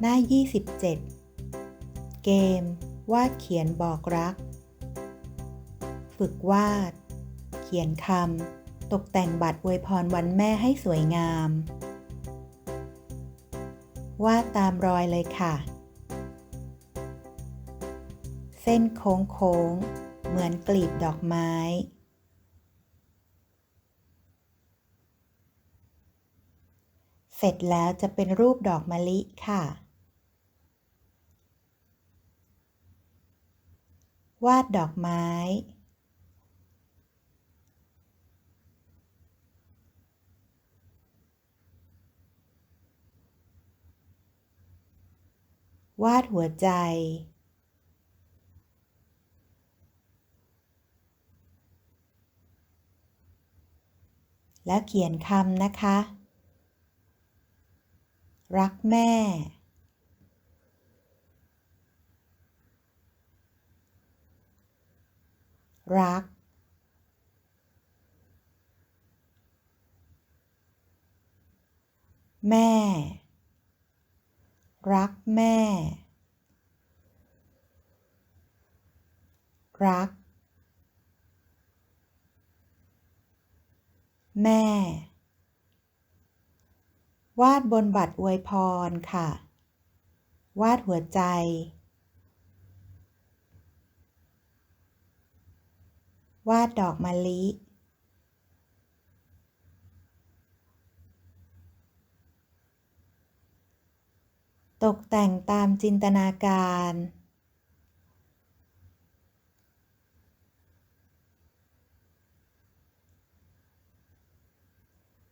หน้า 27 เกม วาดเขียนบอกรัก ฝึกวาด เขียนคำ ตกแต่งบัตรอวยพรวันแม่ให้สวยงาม วาดตามรอยเลยค่ะ เส้นโค้งโค้ง เหมือนกลีบดอกไม้เสร็จแล้วจะเป็นรูปดอกมะลิค่ะ วาดดอกไม้ วาดหัวใจ แล้วเขียนคำนะคะ รักแม่ รัก แม่ รักแม่ รัก แม่ วาดบนบัตรอวยพรค่ะ วาดหัวใจ วาดดอกมะลิ ตกแต่งตามจินตนาการ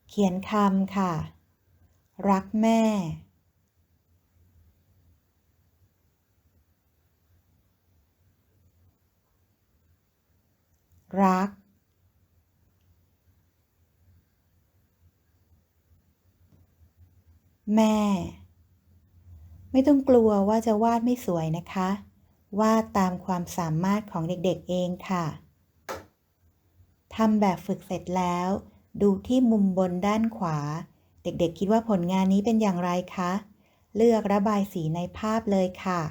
เขียนคำค่ะ รักแม่ รัก แม่ ไม่ต้องกลัวว่าจะวาดไม่สวยนะคะ วาดตามความสามารถของเด็กๆเองค่ะทำแบบฝึกเสร็จแล้ว ดูที่มุมบนด้านขวา เด็กๆคิดว่าผลงานนี้เป็นอย่างไรคะ เลือกระบายสีในภาพเลยค่ะ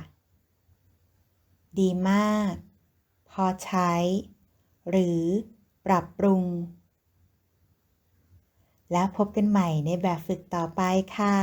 ดีมาก พอใช้ หรือปรับปรุง แล้วพบกันใหม่ในแบบฝึกต่อไปค่ะ